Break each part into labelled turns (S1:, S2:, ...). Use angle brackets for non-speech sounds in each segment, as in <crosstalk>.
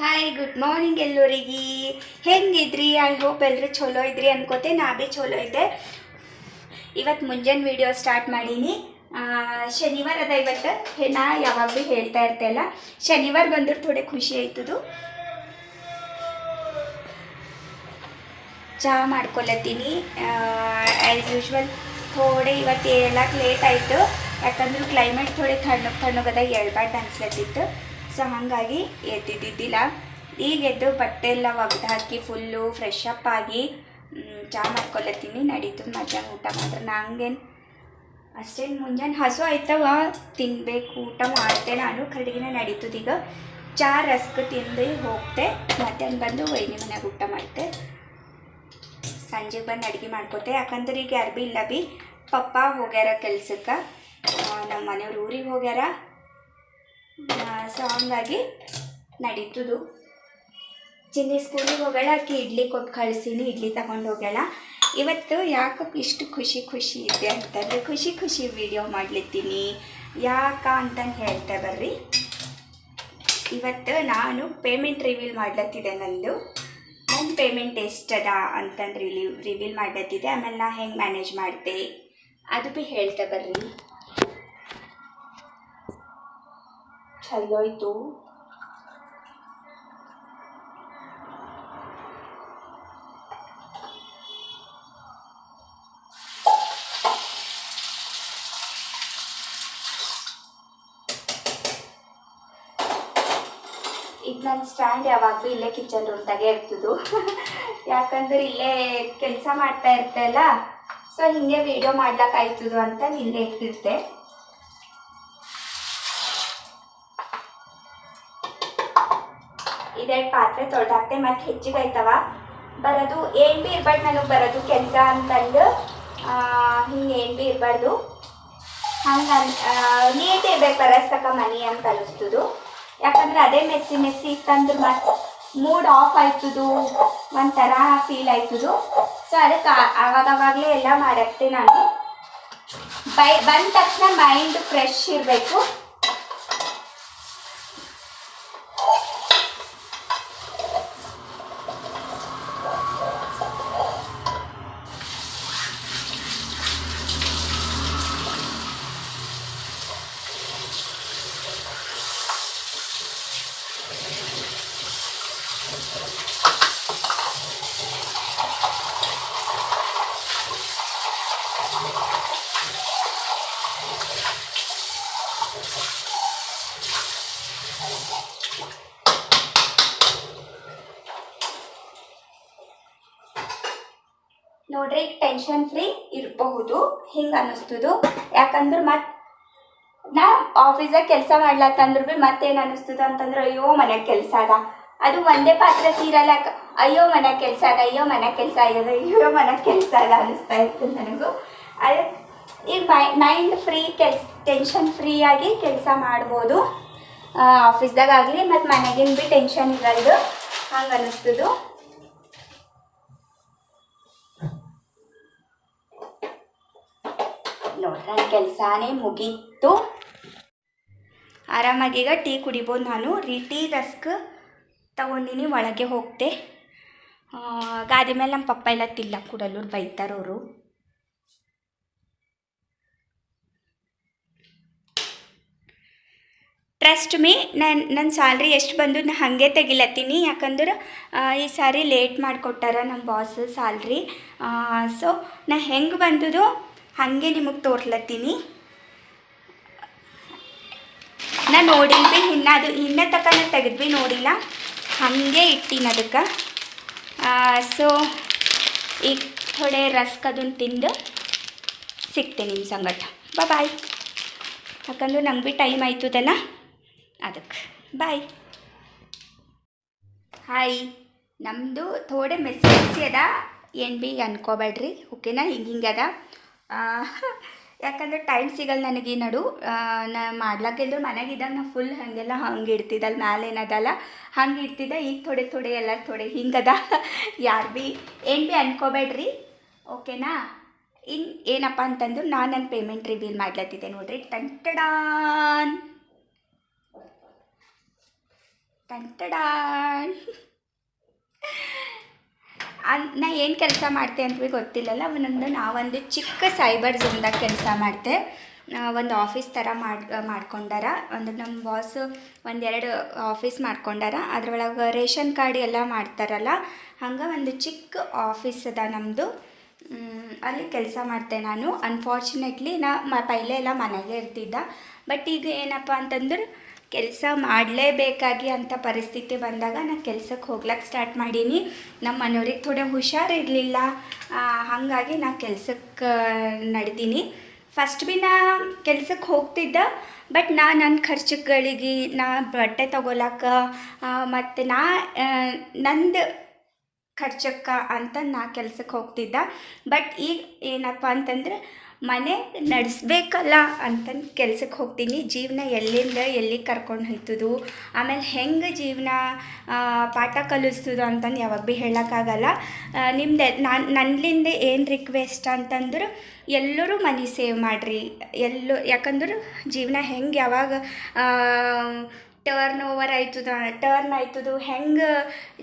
S1: hi good morning ಎಲ್ಲರಿಗೆ ಹೆಂಗಿದ್ರಿ I hope ಎಲ್ಲರೂ ಚಲೋ ಇದ್ರಿ ಅನ್ಕೋತೆ ನಾ ಭೀ ಚಲೋ ಇದ್ದೆ ಇವತ್ತು ಮುಂಜಾನೆ ವೀಡಿಯೋ ಸ್ಟಾರ್ಟ್ ಮಾಡೀನಿ ಶನಿವಾರ ಅದ ಇವತ್ತು ನಾ ಯಾವಾಗ ಭೀ ಹೇಳ್ತಾ ಇಲ್ಲ ಶನಿವಾರ ಬಂದ್ರೆ ಥೋಡೆ ಖುಷಿ ಆಯ್ತದು ಚಹಾ ಮಾಡ್ಕೊಳತ್ತೀನಿ ಆ್ಯಸ್ ಯೂಶ್ವಲ್ ಥೋಡೆ ಇವತ್ತು ಹೇಳಕ್ಕೆ ಲೇಟ್ ಆಯಿತು ಯಾಕಂದ್ರೆ ಕ್ಲೈಮೇಟ್ ಥೋಡೆ ತಣ್ಣಗೆ ತಣ್ಣಗದ ಹೇಳ್ಬಾರ್ದು ಅನ್ಸ್ಲತ್ತಿತ್ತು ಹಂಗಾಗಿ ಹಾಗಾಗಿ ಎದ್ದಿದ್ದಿದ್ದಿಲ್ಲ ಈಗ ಎದ್ದು ಬಟ್ಟೆ ಎಲ್ಲ ಒಗ್ದು ಹಾಕಿ ಫುಲ್ಲು ಫ್ರೆಶ್ ಅಪ್ ಆಗಿ ಚಹಾ ಮಾಡ್ಕೊಲತ್ತೀನಿ ನಡೀತು ಮಧ್ಯಾಹ್ನ ಊಟ ಮಾತ್ರ ನಂಗೇನು ಅಷ್ಟೇನು ಮುಂಜಾನೆ ಹಸು ಆಯ್ತವ ತಿನ್ಬೇಕು ಊಟ ಮಾಡ್ತೆ ನಾನು ನಡೀತದೆ ಈಗ ಚಹಾ ರಸ್ಕ್ ತಿಂದು ಹೋಗ್ತೆ ಮಧ್ಯಾಹ್ನ ಬಂದು ವೈನಿ ಮನೆಗೆ ಊಟ ಮಾಡ್ತೆ ಸಂಜೆಗೆ ಬಂದು ಅಡುಗೆ ಮಾಡ್ಕೋತೆ ಯಾಕಂದ್ರೆ ಈಗ ಯಾರು ಭೀ ಇಲ್ಲ ಭೀ ಪಪ್ಪ ಹೋಗ್ಯಾರ ಕೆಲ್ಸಕ್ಕೆ ನಮ್ಮ ಮನೆಯವ್ರು ಊರಿಗೆ ಹೋಗ್ಯಾರ ಸಾಂಗಾಗಿ ಹಂಗಾಗಿ ನಡೀತದು ಚಿನ್ನಿ ಸ್ಕೂಲಿಗೆ ಹೋಗೋಣ ಆಕೆ ಇಡ್ಲಿ ಕೊಟ್ಟು ಕಳಿಸೀನಿ ಇಡ್ಲಿ ತಗೊಂಡು ಹೋಗೋಣ ಇವತ್ತು ಯಾಕೆ ಇಷ್ಟು ಖುಷಿ ಖುಷಿ ಇದೆ ಅಂತಂದರೆ ಖುಷಿ ಖುಷಿ ವಿಡಿಯೋ ಮಾಡ್ಲಿತ್ತೀನಿ ಯಾಕ ಅಂತಂದು ಹೇಳ್ತಾ ಬರ್ರಿ ಇವತ್ತು ನಾನು ಪೇಮೆಂಟ್ ರಿವೀಲ್ ಮಾಡ್ಲತ್ತಿದೆ ನಂದು ನನ್ನ ಪೇಮೆಂಟ್ ಎಷ್ಟದ ಅಂತಂದು ರಿಲೀವ್ ರಿವೀಲ್ ಮಾಡ್ಲತ್ತಿದೆ ಆಮೇಲೆ ನಾ ಹೆಂಗೆ ಮ್ಯಾನೇಜ್ ಮಾಡ್ತೆ ಅದು ಭೀ ಹೇಳ್ತಾ ಬರ್ರಿ ಚಲೋಯ್ತು ಇದು ನನ್ನ ಸ್ಟ್ಯಾಂಡ್ ಯಾವಾಗಲೂ ಇಲ್ಲೇ ಕಿಚನ್ ರೂಮ್ದಾಗೆ ಇರ್ತದ್ದು ಯಾಕಂದ್ರೆ ಇಲ್ಲೇ ಕೆಲಸ ಮಾಡ್ತಾ ಇರ್ತೆ ಅಲ್ಲ ಸೊ ಹಿಂಗೆ ವಿಡಿಯೋ ಮಾಡ್ಲಾಕಾಯ್ತದು ಅಂತ ಇಲ್ಲೇ ಇಟ್ಟಿರ್ತೆ ಎರಡು ಪಾತ್ರೆ ತೊಳೆದಾಕ್ತೆ ಮತ್ತು ಹೆಚ್ಚಿಗಾಯ್ತವ ಬರೋದು ಏನು ಭೀ ಇರ್ಬಾರ್ದು ನನಗೆ ಬರೋದು ಕೆಲಸ ಅಂತಂದು ಹಿಂಗೆ ಏನು ಭೀ ಇರಬಾರ್ದು ಹಂಗೆ ನೀಟ್ ಇರ್ಬೇಕು ಬರಸ್ತಕ ಮನೆ ಅಂತ ಅನಿಸ್ತದು ಯಾಕಂದ್ರೆ ಅದೇ ಮೆಸ್ಸಿ ಮೆಸ್ಸಿ ಇತ್ತಂದ್ರೆ ಮತ್ತೆ ಮೂಡ್ ಆಫ್ ಆಯ್ತದು ಒಂಥರ ಫೀಲ್ ಆಯ್ತದು ಸೊ ಅದಕ್ಕೆ ಆವಾಗವಾಗಲೇ ಎಲ್ಲ ಮಾಡಕ್ತೆ ನಾನು ಬೈ ಬಂದ ತಕ್ಷಣ ಮೈಂಡ್ ಫ್ರೆಶ್ ಇರಬೇಕು ಬ್ರಿಕ್ ಟೆನ್ಷನ್ ಫ್ರೀ ಇರಬಹುದು ಹಿಂಗೆ ಅನ್ನಿಸ್ತದು ಯಾಕಂದ್ರೆ ಮತ್ತೆ ನಾ ಆಫೀಸಾಗ ಕೆಲಸ ಮಾಡ್ಲತ್ತಂದ್ರು ಭೀ ಮತ್ತೇನು ಅನ್ನಿಸ್ತದ ಅಂತಂದ್ರೆ ಅಯ್ಯೋ ಮನ್ಯಾಗ ಕೆಲಸ ಅದ ಅದು ಒಂದೇ ಪಾತ್ರ ತೀರಲಕ್ಕ ಅಯ್ಯೋ ಮನೆ ಕೆಲಸ ಅದ ಅಯ್ಯೋ ಮನೆ ಕೆಲಸ ಆಗ್ಯದ ಅಯ್ಯೋ ಮನೆ ಕೆಲಸ ಅದ ಅನ್ನಿಸ್ತಾ ಇತ್ತು ನನಗೂ ಅದು ಈಗ ಮೈ ಮೈಂಡ್ ಫ್ರೀ ಕೆಲ್ಸ ಟೆನ್ಷನ್ ಫ್ರೀ ಆಗಿ ಕೆಲಸ ಮಾಡ್ಬೋದು ಆಫೀಸ್ದಾಗ ಆಗಲಿ ಮತ್ತು ಮನೆಗಿನ ಭೀ ಟೆನ್ಷನ್ ಇರಲ್ದು ಹಂಗೆ ಅನ್ನಿಸ್ತದು ನೋಡಿ ನನ್ನ ಕೆಲಸನೇ ಮುಗೀತು ಆರಾಮಾಗೀಗ ಟೀ ಕುಡಿಬೋದು ನಾನು ರೀ ಟೀ ರಸ್ಕ್ ತಗೊಂಡಿನಿ ಒಳಗೆ ಹೋಗ್ತೆ ಗಾದಿ ಮೇಲೆ ನಮ್ಮ ಪಪ್ಪ ಎಲ್ಲ ತಿಲ್ಲ ಕುಡಲ್ಲೂರು ಬೈತಾರವರು ಟ್ರಸ್ಟ್ ಮೀ ನನ್ನ ನನ್ನ ಸ್ಯಾಲ್ರಿ ಎಷ್ಟು ಬಂದು ನಾನು ಹಾಗೆ ತೆಗಿಲತ್ತೀನಿ ಯಾಕಂದ್ರೆ ಈ ಸಾರಿ ಲೇಟ್ ಮಾಡಿಕೊಟ್ಟಾರ ನಮ್ಮ ಬಾಸ್ ಸ್ಯಾಲ್ರಿ ಸೊ ನಾ ಹೆಂಗೆ ಬಂದದು ಹಾಗೆ ನಿಮಗೆ ತೋರ್ಲತ್ತೀನಿ ನಾನು ನೋಡಿಲ್ಲ ಭೀ ಇನ್ನು ಅದು ಇನ್ನೂ ತನಕ ನಾನು ತೆಗೆದು ನೋಡಿಲ್ಲ ಹಾಗೆ ಇಟ್ಟಿನ ಅದಕ್ಕೆ ಸೊ ಈಗ ಥೊಡೆ ರಸ್ಕ್ ಅದನ್ನು ತಿಂದು ಸಿಗ್ತೀನಿ ನಿಮ್ಮ ಸಂಗಟ ಬಾ ಬಾಯ್ ಯಾಕಂದ್ರೆ ನಂಗೆ ಭೀ ಟೈಮ್ ಆಯ್ತದಲ್ಲ ಅದಕ್ಕೆ ಬಾಯ್ ಹಾಯ್ ನಮ್ಮದು ಥೋಡೆ ಮೆಸೇಜ್ ಅದ ಏನು ಭೀ ಅನ್ಕೋಬೇಡ್ರಿ ಓಕೆನಾ ಹಿಂಗೆ ಹಿಂಗೆ ಅದ <laughs> ಯಾಕಂದ್ರೆ ಟೈಮ್ ಸಿಗಲ್ಲ ನನಗೆ ಈ ನಡು ನಾ ಮಾಡ್ಲಾಕಿದ್ರು ಇದ್ದಾಗ ನಾ ಫುಲ್ ಹಂಗೆಲ್ಲ ಹಂಗೆ ಇಡ್ತಿದ್ದಲ್ಲ ಮ್ಯಾಲೆ ಏನದಲ್ಲ ಹಂಗೆ ಇಡ್ತಿದ್ದೆ ಈಗ ಥೋಡೆ ಥೋಡೆ ಎಲ್ಲ ಥೋಡೆ ಹಿಂಗದ ಯಾರು ಭೀ ಏನು ಭೀ ಅನ್ಕೋಬೇಡ್ರಿ ಓಕೆನಾ ಇನ್ನು ಏನಪ್ಪ ಅಂತಂದ್ರೆ ನಾನು ನನ್ನ ಪೇಮೆಂಟ್ ರಿವೀಲ್ ಮಾಡ್ಲತ್ತಿದ್ದೆ ನೋಡ್ರಿ ಟಂಟಡಾನ್ ಟಂಟಡಾನ್ <laughs> ನಾ ಏನು ಕೆಲಸ ಮಾಡ್ತೆ ಅಂತ ಗೊತ್ತಿಲ್ಲಲ್ಲ ಒಂದೊಂದು ನಾವೊಂದು ಚಿಕ್ಕ ಸೈಬರ್ ಝೋನ್ದಾಗ ಕೆಲಸ ಮಾಡ್ತೆ ಒಂದು ಆಫೀಸ್ ಥರ ಮಾಡಿ ಮಾಡ್ಕೊಂಡಾರ ಅಂದ್ರೆ ನಮ್ಮ ಬಾಸ್ ಒಂದೆರಡು ಆಫೀಸ್ ಮಾಡ್ಕೊಂಡಾರ ಅದರೊಳಗೆ ರೇಷನ್ ಕಾರ್ಡ್ ಎಲ್ಲ ಮಾಡ್ತಾರಲ್ಲ ಹಂಗೆ ಒಂದು ಚಿಕ್ಕ ಆಫೀಸ್ ಅದ ನಮ್ಮದು ಅಲ್ಲಿ ಕೆಲಸ ಮಾಡ್ತೆ ನಾನು ಅನ್ಫಾರ್ಚುನೇಟ್ಲಿ ನಾ ಮ ಪೈಲೆ ಎಲ್ಲ ಮನೆಗೆ ಇರ್ತಿದ್ದ ಬಟ್ ಈಗ ಏನಪ್ಪ ಅಂತಂದ್ರೆ ಕೆಲಸ ಮಾಡಲೇಬೇಕಾಗಿ ಅಂತ ಪರಿಸ್ಥಿತಿ ಬಂದಾಗ ನಾನು ಕೆಲಸಕ್ಕೆ ಹೋಗ್ಲಕ್ಕೆ ಸ್ಟಾರ್ಟ್ ಮಾಡೀನಿ ನಮ್ಮ ಮನೆಯವ್ರಿಗೆ ಥೋಡೆ ಹುಷಾರಿರಲಿಲ್ಲ ಹಾಗಾಗಿ ನಾನು ಕೆಲಸಕ್ಕೆ ನಡೀತೀನಿ ಫಸ್ಟ್ ಭೀ ನಾ ಕೆಲಸಕ್ಕೆ ಹೋಗ್ತಿದ್ದೆ ಬಟ್ ನಾ ನನ್ನ ಖರ್ಚುಗಳಿಗೆ ನಾ ಬಟ್ಟೆ ತಗೊಳಕ್ಕೆ ಮತ್ತು ನಾ ನಂದು ಖರ್ಚಕ್ಕ ಅಂತ ನಾ ಕೆಲಸಕ್ಕೆ ಹೋಗ್ತಿದ್ದೆ ಬಟ್ ಈಗ ಏನಪ್ಪ ಅಂತಂದರೆ ಮನೆ ನಡೆಸ್ಬೇಕಲ್ಲ ಅಂತಂದು ಕೆಲ್ಸಕ್ಕೆ ಹೋಗ್ತೀನಿ ಜೀವನ ಎಲ್ಲಿಂದ ಎಲ್ಲಿ ಕರ್ಕೊಂಡು ಹೋಯ್ತದು ಆಮೇಲೆ ಹೆಂಗೆ ಜೀವನ ಪಾಠ ಕಲಿಸ್ತದ ಅಂತಂದು ಯಾವಾಗ ಭೀ ಹೇಳೋಕ್ಕಾಗಲ್ಲ ನಿಮ್ದೆ ನಾನು ನನ್ನಿಂದ ಏನು ರಿಕ್ವೆಸ್ಟ್ ಅಂತಂದ್ರೆ ಎಲ್ಲರೂ ಮನಿ ಸೇವ್ ಮಾಡಿರಿ ಎಲ್ಲೂ ಯಾಕಂದ್ರೆ ಜೀವನ ಹೆಂಗೆ ಯಾವಾಗ ಟರ್ನ್ ಓವರ್ ಆಯ್ತದ ಟರ್ನ್ ಆಯ್ತದು ಹೆಂಗೆ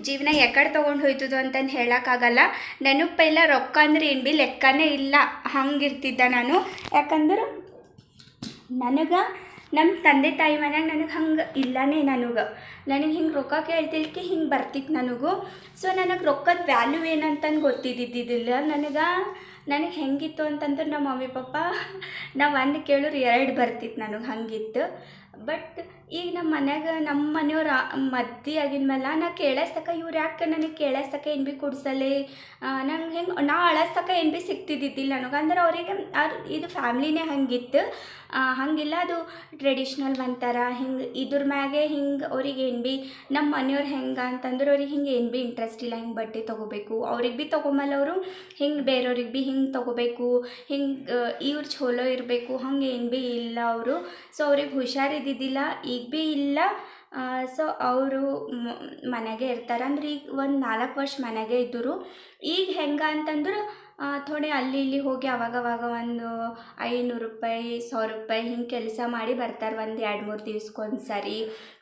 S1: ಜೀವನ ಎಕಡೆ ತೊಗೊಂಡು ಹೋಯ್ತದ ಅಂತಂದು ಹೇಳೋಕ್ಕಾಗಲ್ಲ ನನಗೆ ಪೈಲ ರೊಕ್ಕ ಅಂದ್ರೆ ಏನು ಬಿ ಲೆಕ್ಕನೇ ಇಲ್ಲ ಇರ್ತಿದ್ದೆ ನಾನು ಯಾಕಂದ್ರೆ ನನಗೆ ನಮ್ಮ ತಂದೆ ತಾಯಿ ಮನೆಯಾಗ ನನಗೆ ಹಂಗೆ ಇಲ್ಲನೇ ನನಗೆ ನನಗೆ ಹಿಂಗೆ ರೊಕ್ಕ ಕೇಳ್ತಿಲ್ಕೆ ಹಿಂಗೆ ಬರ್ತಿತ್ತು ನನಗೂ ಸೊ ನನಗೆ ರೊಕ್ಕದ ವ್ಯಾಲ್ಯೂ ಏನಂತಂದು ಗೊತ್ತಿದ್ದಿದ್ದಿಲ್ಲ ನನಗೆ ನನಗೆ ಹೆಂಗಿತ್ತು ಅಂತಂದ್ರೆ ನಮ್ಮ ಮಮ್ಮಿ ಪಪ್ಪ ನಾವು ಒಂದು ಕೇಳೋರು ಎರಡು ಬರ್ತಿತ್ತು ನನಗೆ ಹಂಗಿತ್ತು ಬಟ್ ಈಗ ನಮ್ಮ ಮನ್ಯಾಗ ನಮ್ಮ ಮನೆಯವ್ರು ಮದ್ದಿ ಆಗಿನ ಮೇಲೆ ನಾ ಕೇಳಸ್ತಕ ಇವ್ರು ಯಾಕೆ ನನಗೆ ಕೇಳಿಸ್ತಕ್ಕ ಏನು ಭೀ ಕೊಡ್ಸಲಿ ನಂಗೆ ಹೆಂಗೆ ನಾ ಅಳಸ್ತಕ ಏನು ಭೀ ಸಿಗ್ತಿದ್ದಿದ್ದಿಲ್ಲ ನನಗೆ ಅಂದ್ರೆ ಅವ್ರಿಗೆ ಇದು ಫ್ಯಾಮ್ಲಿನೇ ಹಂಗಿತ್ತು ಹಂಗಿಲ್ಲ ಅದು ಟ್ರೆಡಿಷ್ನಲ್ ಬಂತಾರೆ ಹಿಂಗೆ ಇದ್ರ ಮ್ಯಾಗೆ ಹಿಂಗೆ ಅವ್ರಿಗೆ ಏನು ಭೀ ನಮ್ಮ ಮನೆಯವ್ರು ಹೆಂಗೆ ಅಂತಂದ್ರೆ ಅವ್ರಿಗೆ ಹಿಂಗೆ ಏನು ಭೀ ಇಂಟ್ರೆಸ್ಟ್ ಇಲ್ಲ ಹಿಂಗೆ ಬಟ್ಟೆ ತೊಗೋಬೇಕು ಅವ್ರಿಗೆ ಭೀ ತೊಗೊಂಬಲ್ಲ ಅವರು ಹಿಂಗೆ ಬೇರೆಯವ್ರಿಗೆ ಭೀ ಹಿಂಗೆ ತೊಗೋಬೇಕು ಹಿಂಗೆ ಇವ್ರು ಛೋಲೋ ಇರಬೇಕು ಹಂಗೆ ಏನು ಭೀ ಇಲ್ಲ ಅವರು ಸೊ ಅವ್ರಿಗೆ ಹುಷಾರಿದ್ದಿದ್ದಿಲ್ಲ ಈ ಈಗ ಭೀ ಇಲ್ಲ ಸೊ ಅವರು ಮನೆಗೆ ಇರ್ತಾರೆ ಅಂದ್ರೆ ಈಗ ಒಂದು ನಾಲ್ಕು ವರ್ಷ ಮನೆಗೆ ಇದ್ದರು ಈಗ ಹೆಂಗೆ ಅಂತಂದ್ರೆ ಥೋಡೆ ಅಲ್ಲಿ ಇಲ್ಲಿ ಹೋಗಿ ಅವಾಗವಾಗ ಒಂದು ಐನೂರು ರೂಪಾಯಿ ಸಾವಿರ ರೂಪಾಯಿ ಹಿಂಗೆ ಕೆಲಸ ಮಾಡಿ ಬರ್ತಾರೆ ಒಂದು ಎರಡು ಮೂರು ದಿವ್ಸಕ್ಕೊಂದು ಸರಿ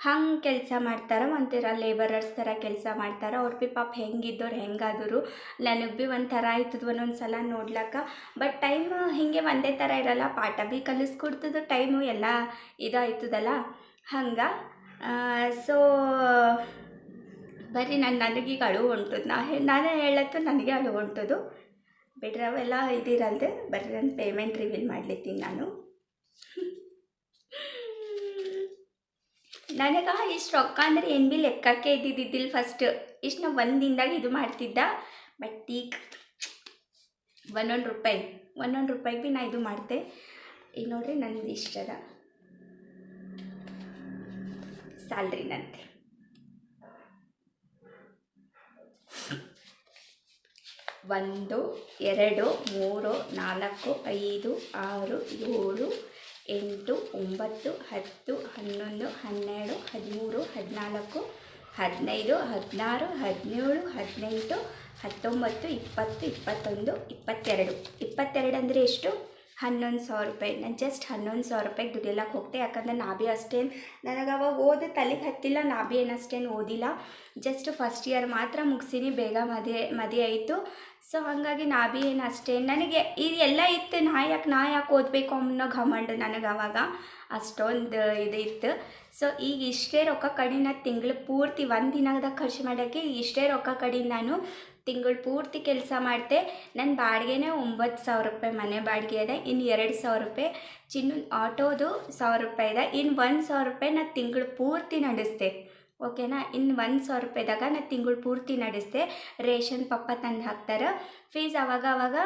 S1: ಹಂಗೆ ಕೆಲಸ ಮಾಡ್ತಾರೆ ಒಂಥರ ಲೇಬರರ್ಸ್ ಥರ ಕೆಲಸ ಮಾಡ್ತಾರೆ ಅವ್ರು ಭೀ ಪಾಪ ಹೆಂಗಿದ್ದವ್ರು ಹೆಂಗಾದರು ನನಗೆ ಭೀ ಒಂಥರ ಆಯ್ತದ ಒಂದೊಂದು ಸಲ ನೋಡ್ಲಕ್ಕ ಬಟ್ ಟೈಮ್ ಹೀಗೆ ಒಂದೇ ಥರ ಇರಲ್ಲ ಪಾಠ ಭೀ ಕಲಿಸ್ಕೊಡ್ತದ ಟೈಮು ಎಲ್ಲ ಇದಾಯ್ತದಲ್ಲ ಹಂಗೆ ಸೊ ಬರೀ ನನಗೆ ಈಗ ಅಳು ಹೊಂಟದು ನಾ ನಾನೇ ಹೇಳತ್ತು ನನಗೆ ಅಳು ಹೊಂಟದು ಬಿಟ್ರೆ ಅವೆಲ್ಲ ಇದಿರಲ್ದೆ ಬರೀ ನನ್ನ ಪೇಮೆಂಟ್ ರಿವೀಲ್ ಮಾಡ್ಲಿತ್ತೀನಿ ನಾನು ನನಗೆ ಇಷ್ಟು ರೊಕ್ಕ ಅಂದರೆ ಏನು ಭೀ ಲೆಕ್ಕಕ್ಕೆ ಇದ್ದಿದ್ದಿಲ್ಲ ಫಸ್ಟ್ ಇಷ್ಟು ನಾ ಒಂದು ದಿನದಾಗ ಇದು ಮಾಡ್ತಿದ್ದ ಬಟ್ ಈಗ ಒಂದೊಂದು ರೂಪಾಯಿ ಒಂದೊಂದು ರೂಪಾಯಿಗೆ ಭೀ ನಾ ಇದು ಮಾಡ್ತೆ ಈಗ ನೋಡ್ರಿ ನಂದು ಇಷ್ಟದ ಸ್ಯಾಲ್ರಿನಂತೆ ಒಂದು ಎರಡು ಮೂರು ನಾಲ್ಕು ಐದು ಆರು ಏಳು ಎಂಟು ಒಂಬತ್ತು ಹತ್ತು ಹನ್ನೊಂದು ಹನ್ನೆರಡು ಹದಿಮೂರು ಹದಿನಾಲ್ಕು ಹದಿನೈದು ಹದಿನಾರು ಹದಿನೇಳು ಹದಿನೆಂಟು ಹತ್ತೊಂಬತ್ತು ಇಪ್ಪತ್ತು ಇಪ್ಪತ್ತೊಂದು ಇಪ್ಪತ್ತೆರಡು ಇಪ್ಪತ್ತೆರಡು ಅಂದರೆ ಎಷ್ಟು ಹನ್ನೊಂದು ಸಾವಿರ ರೂಪಾಯಿ ನಾನು ಜಸ್ಟ್ ಹನ್ನೊಂದು ಸಾವಿರ ರೂಪಾಯಿಗೆ ದುಡಿಯಲಕ್ಕೆ ಹೋಗ್ತೆ ಯಾಕಂದ್ರೆ ನಾ ಭೀ ಅಷ್ಟೇನು ನನಗೆ ಅವಾಗ ಓದೋ ತಲೆಗೆ ಹತ್ತಿಲ್ಲ ನಾ ಭೀ ಏನು ಅಷ್ಟೇನು ಓದಿಲ್ಲ ಜಸ್ಟ್ ಫಸ್ಟ್ ಇಯರ್ ಮಾತ್ರ ಮುಗಿಸಿನಿ ಬೇಗ ಮದುವೆ ಮದುವೆ ಆಯಿತು ಸೊ ಹಾಗಾಗಿ ನಾ ಭೀ ಏನು ಅಷ್ಟೇನು ನನಗೆ ಇದು ಎಲ್ಲ ಇತ್ತು ನಾ ಯಾಕೆ ನಾ ಯಾಕೆ ಓದಬೇಕು ಅನ್ನೋ ಘಮಂಡ್ ನನಗೆ ಅವಾಗ ಅಷ್ಟೊಂದು ಇದು ಇತ್ತು ಸೊ ಈಗ ಇಷ್ಟೇ ರೊಕ್ಕ ಕಡೆ ನಾನು ತಿಂಗಳು ಪೂರ್ತಿ ಒಂದು ದಿನದಾಗ ಖರ್ಚು ಮಾಡೋಕ್ಕೆ ಇಷ್ಟೇ ರೊಕ್ಕ ಕಡೆ ನಾನು ತಿಂಗಳು ಪೂರ್ತಿ ಕೆಲಸ ಮಾಡ್ತೆ ನನ್ನ ಬಾಡಿಗೆನೇ ಒಂಬತ್ತು ಸಾವಿರ ರೂಪಾಯಿ ಮನೆ ಬಾಡಿಗೆ ಇದೆ ಇನ್ನು ಎರಡು ಸಾವಿರ ರೂಪಾಯಿ ಚಿನ್ನ ಆಟೋದು ಸಾವಿರ ರೂಪಾಯಿ ಇದೆ ಇನ್ನು ಒಂದು ಸಾವಿರ ರೂಪಾಯಿ ನಾನು ತಿಂಗಳು ಪೂರ್ತಿ ನಡೆಸ್ತೆ ಓಕೆನಾ ಇನ್ನು ಒಂದು ಸಾವಿರ ರೂಪಾಯಿದಾಗ ನಾನು ತಿಂಗಳು ಪೂರ್ತಿ ನಡೆಸ್ತೆ ರೇಷನ್ ಪಪ್ಪ ತಂದು ಹಾಕ್ತಾರೆ ಫೀಸ್ ಅವಾಗ ಅವಾಗ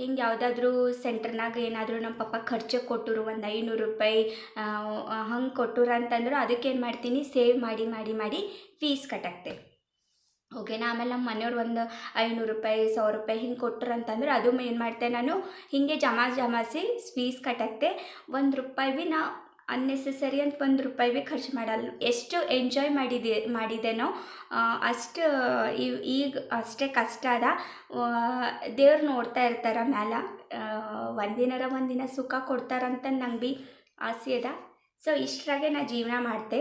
S1: ಹಿಂಗೆ ಯಾವುದಾದ್ರೂ ಸೆಂಟ್ರ್ನಾಗ ಏನಾದರೂ ನಮ್ಮ ಪಪ್ಪ ಖರ್ಚು ಕೊಟ್ಟರು ಒಂದು ಐನೂರು ರೂಪಾಯಿ ಹಂಗೆ ಕೊಟ್ಟರು ಅಂತಂದ್ರೆ ಅದಕ್ಕೇನು ಮಾಡ್ತೀನಿ ಸೇವ್ ಮಾಡಿ ಮಾಡಿ ಮಾಡಿ ಫೀಸ್ ಕಟ್ಟಾಕ್ತೆ ಓಕೆನಾ ಆಮೇಲೆ ನಮ್ಮ ಮನೆಯವ್ರು ಒಂದು ಐನೂರು ರೂಪಾಯಿ ಸಾವಿರ ರೂಪಾಯಿ ಹಿಂಗೆ ಕೊಟ್ಟರು ಅಂತಂದ್ರೆ ಅದು ಏನು ಮಾಡ್ತೆ ನಾನು ಹಿಂಗೆ ಜಮಾ ಜಮಾಸಿ ಫೀಸ್ ಕಟ್ಟತ್ತೆ ಒಂದು ರೂಪಾಯಿ ಭೀ ನಾ ಅನ್ನೆಸೆಸರಿ ಅಂತ ಒಂದು ರೂಪಾಯಿ ಭೀ ಖರ್ಚು ಮಾಡಲ್ಲ ಎಷ್ಟು ಎಂಜಾಯ್ ಮಾಡಿದೆ ಮಾಡಿದ್ದೇನೋ ಅಷ್ಟು ಈಗ ಅಷ್ಟೇ ಕಷ್ಟ ಅದ ದೇವ್ರು ನೋಡ್ತಾ ಇರ್ತಾರ ಮ್ಯಾಲ ಒಂದಿನರ ಒಂದಿನ ಸುಖ ಕೊಡ್ತಾರಂತ ನಂಗೆ ಭೀ ಆಸೆ ಅದ ಸೊ ಇಷ್ಟರಾಗೆ ನಾ ಜೀವನ ಮಾಡ್ತೆ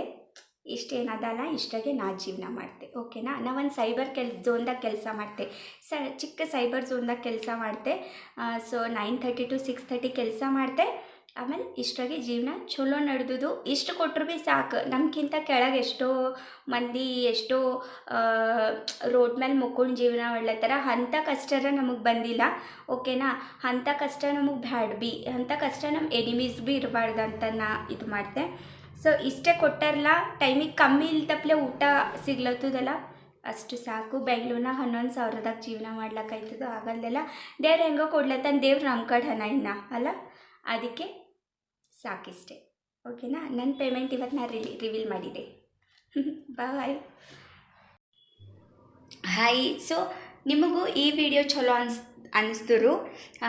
S1: ಇಷ್ಟೇನದಲ್ಲ ಇಷ್ಟಾಗೆ ನಾ ಜೀವನ ಮಾಡ್ತೆ ಓಕೆನಾ ನಾವೊಂದು ಸೈಬರ್ ಕೆಲ್ ಝೋನ್ದಾಗ ಕೆಲಸ ಮಾಡ್ತೆ ಸ ಚಿಕ್ಕ ಸೈಬರ್ ಝೋನ್ದಾಗ ಕೆಲಸ ಮಾಡ್ತೆ so nine thirty to six thirty ಕೆಲಸ ಮಾಡ್ತೆ ಆಮೇಲೆ ಇಷ್ಟಾಗಿ ಜೀವನ ಚಲೋ ನಡೆದುದು ಇಷ್ಟು ಕೊಟ್ಟರು ಭೀ ಸಾಕು ನಮಗಿಂತ ಕೆಳಗೆ ಎಷ್ಟೋ ಮಂದಿ ಎಷ್ಟೋ ರೋಡ್ ಮೇಲೆ ಮುಕ್ಕೊಂಡು ಜೀವನ ಮಾಡ್ಲತ್ತಾರ ಅಂಥ ಕಷ್ಟರ ನಮಗೆ ಬಂದಿಲ್ಲ ಓಕೆನಾ ಅಂಥ ಕಷ್ಟ ನಮಗೆ ಬ್ಯಾಡ್ ಬಿ ಅಂಥ ಕಷ್ಟ ನಮ್ಮ ಎನಿಮೀಸ್ ಭೀ ಇರಬಾರ್ದು ಅಂತ ನಾ ಇದು ಮಾಡ್ತೆ ಸೊ ಇಷ್ಟೇ ಕೊಟ್ಟಾರಲ್ಲ ಟೈಮಿಗೆ ಕಮ್ಮಿ ಇಲ್ದಪ್ಲೆ ಊಟ ಸಿಗ್ಲತ್ತದಲ್ಲ ಅಷ್ಟು ಸಾಕು ಬೆಂಗಳೂರಿನ ಹನ್ನೊಂದು ಸಾವಿರದಾಗ ಜೀವನ ಮಾಡ್ಲಕ್ಕಾಯ್ತದ ಆಗಲ್ದೆಲ್ಲ ದೇವ್ರು ಹೆಂಗೋ ಕೊಡ್ಲತ್ತಾನ ದೇವ್ರು ನಮ್ಮ ಕಡೆ ಹಣ ಇನ್ನ ಅಲ್ಲ ಅದಕ್ಕೆ ಸಾಕಿಷ್ಟೆ ಓಕೆನಾ ನನ್ನ ಪೇಮೆಂಟ್ ಇವತ್ತು ನಾನು ರಿಲಿ ರಿವೀಲ್ ಮಾಡಿದೆ ಬಾಯ್ ಹಾಯ್ ಸೊ ನಿಮಗೂ ಈ ವಿಡಿಯೋ ಚಲೋ ಅನ್ಸ್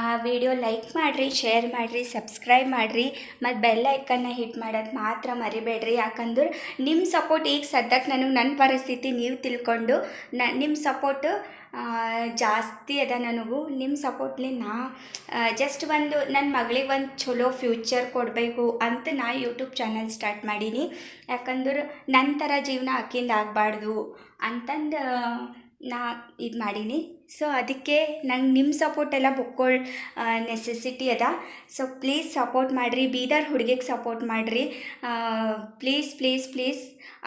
S1: ಆ ವಿಡಿಯೋ ಲೈಕ್ ಮಾಡಿರಿ ಶೇರ್ ಮಾಡಿರಿ ಸಬ್ಸ್ಕ್ರೈಬ್ ಮಾಡಿರಿ ಮತ್ತು ಬೆಲ್ ಐಕನ್ನ ಹಿಟ್ ಮಾಡೋದು ಮಾತ್ರ ಮರಿಬೇಡ್ರಿ ಯಾಕಂದ್ರೆ ನಿಮ್ಮ ಸಪೋರ್ಟ್ ಈಗ ಸದ್ಯಕ್ಕೆ ನನಗೆ ನನ್ನ ಪರಿಸ್ಥಿತಿ ನೀವು ತಿಳ್ಕೊಂಡು ನಿಮ್ಮ ಸಪೋರ್ಟ್ ಜಾಸ್ತಿ ಅದ ನನಗೂ ನಿಮ್ಮ ಸಪೋರ್ಟ್ಲಿ ನಾ ಜಸ್ಟ್ ಒಂದು ನನ್ನ ಮಗಳಿಗೆ ಒಂದು ಚಲೋ ಫ್ಯೂಚರ್ ಕೊಡಬೇಕು ಅಂತ ನಾ ಯೂಟ್ಯೂಬ್ ಚಾನಲ್ ಸ್ಟಾರ್ಟ್ ಮಾಡೀನಿ ಯಾಕಂದ್ರೆ ನನ್ನ ಥರ ಜೀವನ ಅಕ್ಕಿಂದ ಆಗಬಾರ್ದು ಅಂತಂದು ನಾ ಇದು ಮಾಡೀನಿ ಸೊ ಅದಕ್ಕೆ ನಂಗೆ ನಿಮ್ಮ ಸಪೋರ್ಟ್ ಎಲ್ಲ ಬುಕ್ಕೊಳ್ ನೆಸೆಸಿಟಿ ಅದ ಸೊ ಪ್ಲೀಸ್ ಸಪೋರ್ಟ್ ಮಾಡಿರಿ ಬೀದರ್ ಹುಡುಗಿಗೆ ಸಪೋರ್ಟ್ ಮಾಡಿರಿ ಪ್ಲೀಸ್ ಪ್ಲೀಸ್ ಪ್ಲೀಸ್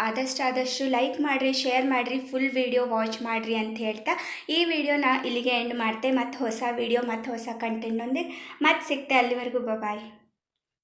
S1: ಆದಷ್ಟು ಆದಷ್ಟು ಲೈಕ್ ಮಾಡಿರಿ ಶೇರ್ ಮಾಡಿರಿ ಫುಲ್ ವೀಡಿಯೋ ವಾಚ್ ಮಾಡಿರಿ ಅಂತ ಹೇಳ್ತಾ ಈ ವಿಡಿಯೋನ ಇಲ್ಲಿಗೆ ಎಂಡ್ ಮಾಡ್ತೆ ಮತ್ತು ಹೊಸ ವೀಡಿಯೋ ಮತ್ತು ಹೊಸ ಕಂಟೆಂಟ್ ಕಂಟೆಂಟ್ನೊಂದಿಗೆ ಮತ್ತೆ ಸಿಗ್ತೆ ಅಲ್ಲಿವರೆಗೂ ಬಾಯ್